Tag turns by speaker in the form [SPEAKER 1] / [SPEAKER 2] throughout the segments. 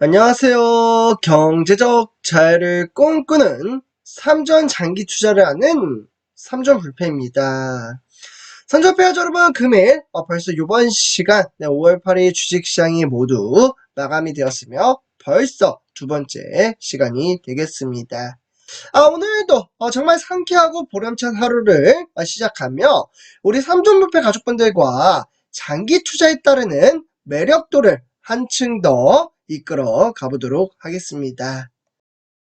[SPEAKER 1] 안녕하세요. 경제적 자유를 꿈꾸는 삼전 장기 투자를 하는 삼전 불패입니다. 삼전패 여러분 금일 어, 벌써 이번 시간 네, 5월 8일 주식시장이 모두 마감이 되었으며 벌써 두 번째 시간이 되겠습니다. 아, 오늘도 어, 정말 상쾌하고 보람찬 하루를 어, 시작하며 우리 삼전불패 가족분들과 장기 투자에 따르는 매력도를 한층 더 이끌어 가보도록 하겠습니다.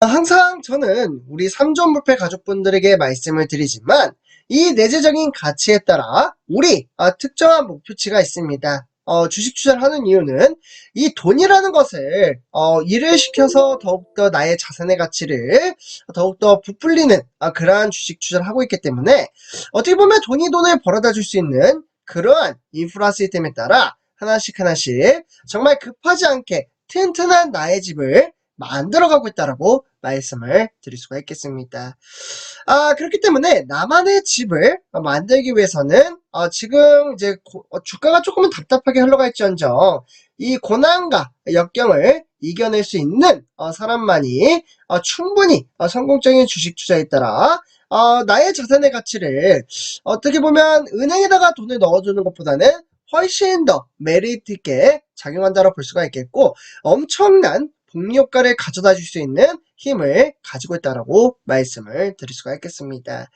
[SPEAKER 1] 아, 항상 저는 우리 삼존불패 가족분들에게 말씀을 드리지만 이 내재적인 가치에 따라 우리 아, 특정한 목표치가 있습니다. 어, 주식 투자를 하는 이유는 이 돈이라는 것을 어, 일을 시켜서 더욱더 나의 자산의 가치를 더욱더 부풀리는 아, 그러한 주식 투자를 하고 있기 때문에 어떻게 보면 돈이 돈을 벌어다 줄 수 있는 그러한 인프라 시스템에 따라 하나씩 하나씩 정말 급하지 않게 튼튼한 나의 집을 만들어가고 있다라고 말씀을 드릴 수가 있겠습니다. 아, 그렇기 때문에 나만의 집을 만들기 위해서는 어, 지금 이제 고- 어, 주가가 조금은 답답하게 흘러갈지언정 이 고난과 역경을 이겨낼 수 있는 어, 사람만이 어, 충분히 어, 성공적인 주식 투자에 따라 어, 나의 자산의 가치를 어떻게 보면 은행에다가 돈을 넣어주는 것보다는 훨씬 더 메리트 있게 작용한다고 볼 수가 있겠고 엄청난 복리효과를 가져다 줄 수 있는 힘을 가지고 있다라고 말씀을 드릴 수가 있겠습니다.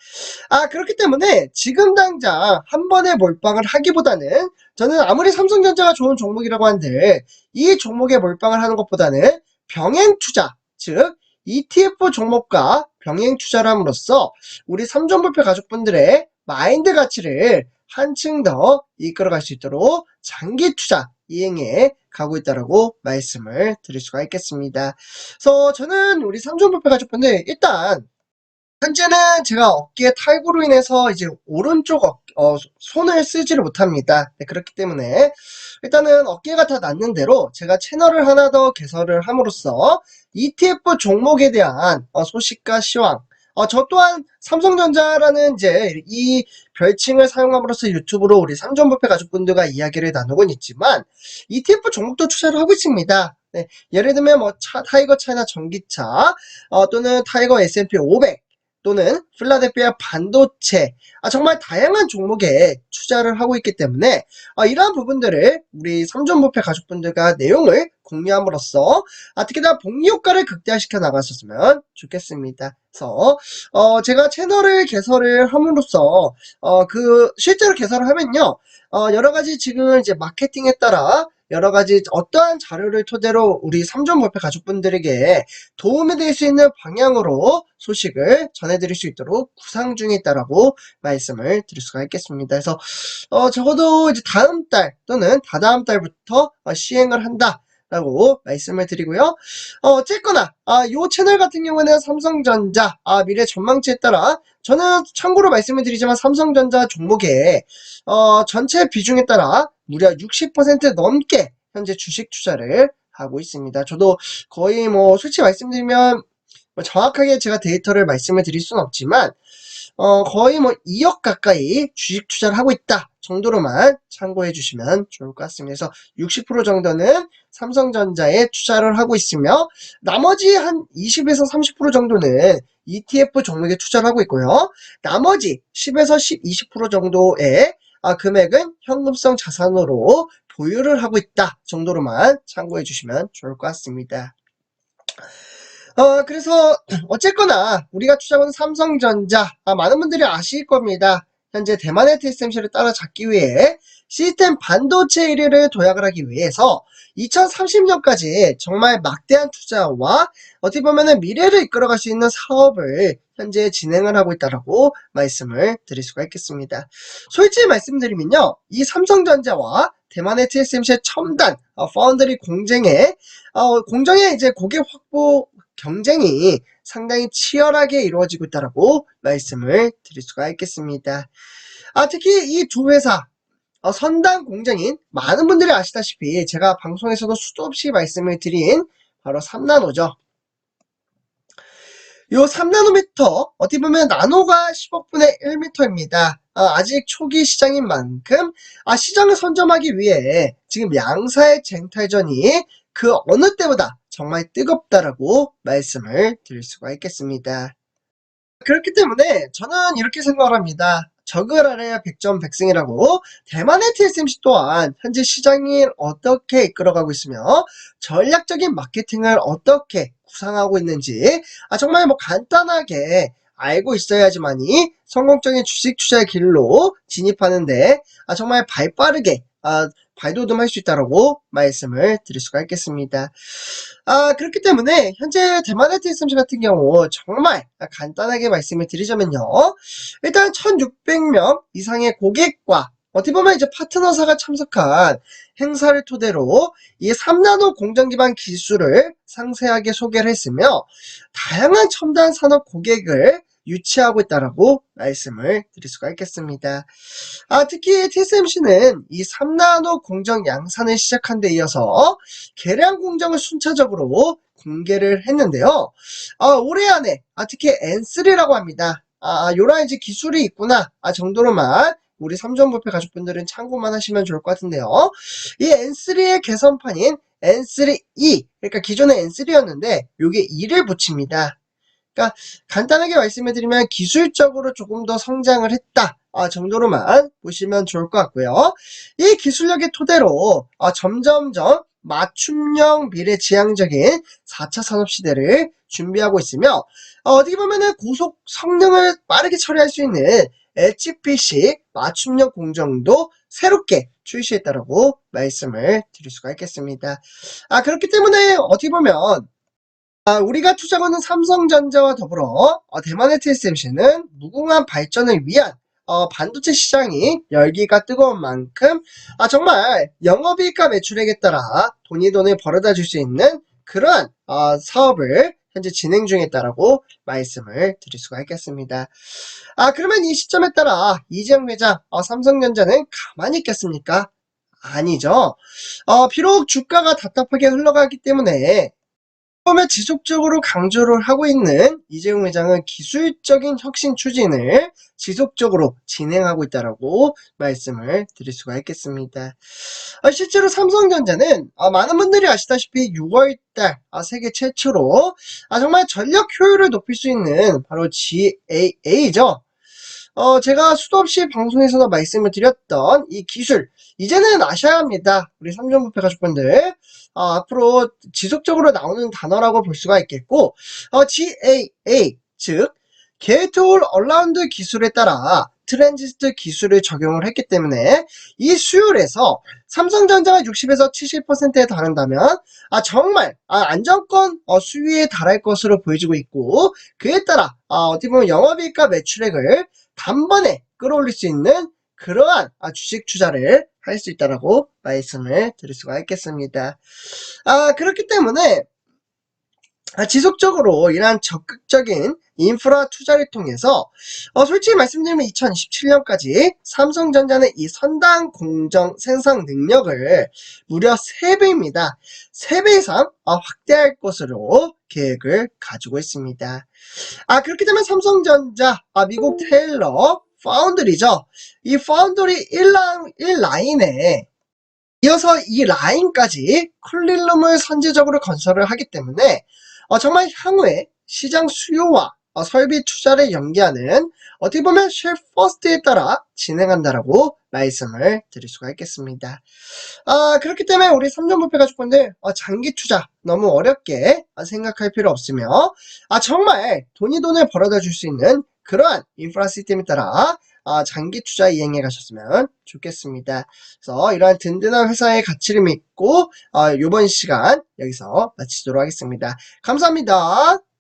[SPEAKER 1] 아 그렇기 때문에 지금 당장 한 번에 몰빵을 하기보다는 저는 아무리 삼성전자가 좋은 종목이라고 한들 이 종목에 몰빵을 하는 것보다는 병행 투자 즉 ETF 종목과 병행 투자를 함으로써 우리 삼존불패 가족분들의 마인드 가치를 한층 더 이끌어갈 수 있도록 장기 투자 이행에 가고 있다라고 말씀을 드릴 수가 있겠습니다. 그래서 저는 우리 삼존불패 가족분들 일단 현재는 제가 어깨 탈구로 인해서 이제 오른쪽 어, 어, 손을 쓰지를 못합니다. 네, 그렇기 때문에 일단은 어깨가 다 낫는 대로 제가 채널을 하나 더 개설을 함으로써 ETF 종목에 대한 어, 소식과 시황 어, 저 또한 삼성전자라는 이제 이 별칭을 사용함으로써 유튜브로 우리 삼전부패 가족분들과 이야기를 나누곤 있지만 ETF 종목도 투자를 하고 있습니다. 네, 예를 들면 뭐 차, 타이거 차이나 전기차 어, 또는 타이거 S&P 500 또는 필라델피아 반도체 아, 정말 다양한 종목에 투자를 하고 있기 때문에 아, 이러한 부분들을 우리 삼전부패 가족분들과 내용을 공유함으로써 아, 특히나 복리 효과를 극대화시켜 나갔었으면 좋겠습니다. 그래서 어, 제가 채널을 개설을 함으로써 어, 그 실제로 개설을 하면요 어, 여러 가지 지금 이제 마케팅에 따라 여러 가지 어떠한 자료를 토대로 우리 삼존몰패 가족분들에게 도움이 될 수 있는 방향으로 소식을 전해드릴 수 있도록 구상 중에 있다라고 말씀을 드릴 수가 있겠습니다. 그래서 어, 적어도 이제 다음 달 또는 다다음 달부터 어, 시행을 한다. 라고 말씀을 드리고요. 어, 어쨌거나, 아, 요 채널 같은 경우는 삼성전자, 아, 미래 전망치에 따라, 저는 참고로 말씀을 드리지만 삼성전자 종목의, 어, 전체 비중에 따라 무려 60% 넘게 현재 주식 투자를 하고 있습니다. 저도 거의 뭐, 솔직히 말씀드리면, 뭐 정확하게 제가 데이터를 말씀을 드릴 수는 없지만, 어, 거의 뭐 2억 가까이 주식 투자를 하고 있다 정도로만 참고해 주시면 좋을 것 같습니다. 그래서 60% 정도는 삼성전자에 투자를 하고 있으며 나머지 한 20에서 30% 정도는 ETF 종목에 투자를 하고 있고요. 나머지 10에서 10, 20% 정도의 아, 금액은 현금성 자산으로 보유를 하고 있다 정도로만 참고해 주시면 좋을 것 같습니다. 어, 그래서, 어쨌거나, 우리가 투자하는 삼성전자, 아, 많은 분들이 아실 겁니다. 현재 대만의 TSMC를 따라잡기 위해 시스템 반도체 1위를 도약을 하기 위해서 2030년까지 정말 막대한 투자와 어떻게 보면은 미래를 이끌어갈 수 있는 사업을 현재 진행을 하고 있다라고 말씀을 드릴 수가 있겠습니다. 솔직히 말씀드리면요, 이 삼성전자와 대만의 TSMC의 첨단 어, 파운드리 공쟁에 어, 공정의 이제 고객 확보 경쟁이 상당히 치열하게 이루어지고 있다라고 말씀을 드릴 수가 있겠습니다. 아, 특히 이 두 회사, 어, 선단 공장인 많은 분들이 아시다시피 제가 방송에서도 수도 없이 말씀을 드린 바로 삼나노죠. 요 3나노미터 어떻게 보면 나노가 10억분의 1미터입니다. 아, 직 초기 시장인 만큼 아, 시장을 선점하기 위해 지금 양사의 쟁탈전이 그 어느 때보다 정말 뜨겁다라고 말씀을 드릴 수가 있겠습니다. 그렇기 때문에 저는 이렇게 생각을 합니다. 적을 알아야 백전 백승이라고 대만의 TSMC 또한 현재 시장이 어떻게 이끌어가고 있으며 전략적인 마케팅을 어떻게 구상하고 있는지 아, 정말 뭐 간단하게 알고 있어야지만이 성공적인 주식 투자의 길로 진입하는데 아, 정말 발빠르게 아, 발돋움 할 수 있다라고 말씀을 드릴 수가 있겠습니다. 아, 그렇기 때문에 현재 대만의 TSMC 같은 경우 정말 간단하게 말씀을 드리자면요. 일단 1600명 이상의 고객과 어떻게 보면 이제 파트너사가 참석한 행사를 토대로 이 3나노 공정 기반 기술을 상세하게 소개를 했으며 다양한 첨단 산업 고객을 유치하고 있다라고 말씀을 드릴 수가 있겠습니다. 아, 특히 TSMC는 이 3나노 공정 양산을 시작한 데 이어서 계량 공정을 순차적으로 공개를 했는데요. 아, 올해 안에 아, 특히 N3라고 합니다. 아, 요런 이제 기술이 있구나 아, 정도로만 우리 삼전부패 가족분들은 참고만 하시면 좋을 것 같은데요. 이 N3의 개선판인 N3E 그러니까 기존의 N3였는데 요게 2를 붙입니다. 그러니까 간단하게 말씀해 드리면 기술적으로 조금 더 성장을 했다 아, 정도로만 보시면 좋을 것 같고요. 이 기술력의 토대로 아, 점점점 맞춤형 미래지향적인 4차 산업시대를 준비하고 있으며 어, 디 보면은 고속 성능을 빠르게 처리할 수 있는 HPC 맞춤형 공정도 새롭게 출시했다라고 말씀을 드릴 수가 있겠습니다. 아 그렇기 때문에 어떻게 보면 아, 우리가 투자하는 삼성전자와 더불어 어, 대만의 TSMC는 무궁한 발전을 위한 어, 반도체 시장이 열기가 뜨거운 만큼 아, 정말 영업이익과 매출액에 따라 돈이 돈을 벌어다 줄 수 있는 그러한 어, 사업을 현재 진행 중에 있다라고 말씀을 드릴 수가 있겠습니다. 아 그러면 이 시점에 따라 이재용 회장 어, 삼성전자는 가만히 있겠습니까? 아니죠. 어, 비록 주가가 답답하게 흘러가기 때문에 처음에 지속적으로 강조를 하고 있는 이재용 회장은 기술적인 혁신 추진을 지속적으로 진행하고 있다라고 말씀을 드릴 수가 있겠습니다. 아, 실제로 삼성전자는 아, 많은 분들이 아시다시피 6월달 아, 세계 최초로 정말 전력 효율을 높일 수 있는 바로 GAA죠. 어, 제가 수도 없이 방송에서도 말씀을 드렸던 이 기술 이제는 아셔야 합니다. 우리 삼전부패 가족분들 어, 앞으로 지속적으로 나오는 단어라고 볼 수가 있겠고 어, GAA 즉 게이트 올 얼라운드 기술에 따라 트랜지스터 기술을 적용을 했기 때문에 이 수율에서 삼성전자가 60에서 70%에 달한다면 아 정말 아, 안정권 어, 수위에 달할 것으로 보여지고 있고 그에 따라 아, 어떻게 보면 영업이익과 매출액을 단번에 끌어올릴 수 있는 그러한 아, 주식 투자를 할 수 있다라고 말씀을 드릴 수가 있겠습니다. 아, 그렇기 때문에 아, 지속적으로 이러한 적극적인 인프라 투자를 통해서 어, 솔직히 말씀드리면 2027년까지 삼성전자는 이 선당 공정 생산 능력을 무려 3배입니다. 3배 이상 어, 확대할 것으로 계획을 가지고 있습니다. 아 그렇기 때문에 삼성전자 아, 미국 테일러 파운드리죠. 이 파운드리 1라, 1라인에 이어서 이 라인까지 쿨링룸을 선제적으로 건설을 하기 때문에 어, 정말 향후에 시장 수요와 어, 설비 투자를 연계하는 어떻게 보면 쉘 퍼스트에 따라 진행한다라고 말씀을 드릴 수가 있겠습니다. 아, 그렇기 때문에 우리 삼전부패 가족분들 어, 장기 투자 너무 어렵게 생각할 필요 없으며 아, 정말 돈이 돈을 벌어다 줄 수 있는 그러한 인프라 시스템에 따라 아, 장기 투자 이행해 가셨으면 좋겠습니다. 그래서 이러한 든든한 회사의 가치를 믿고 아, 이번 시간 여기서 마치도록 하겠습니다. 감사합니다.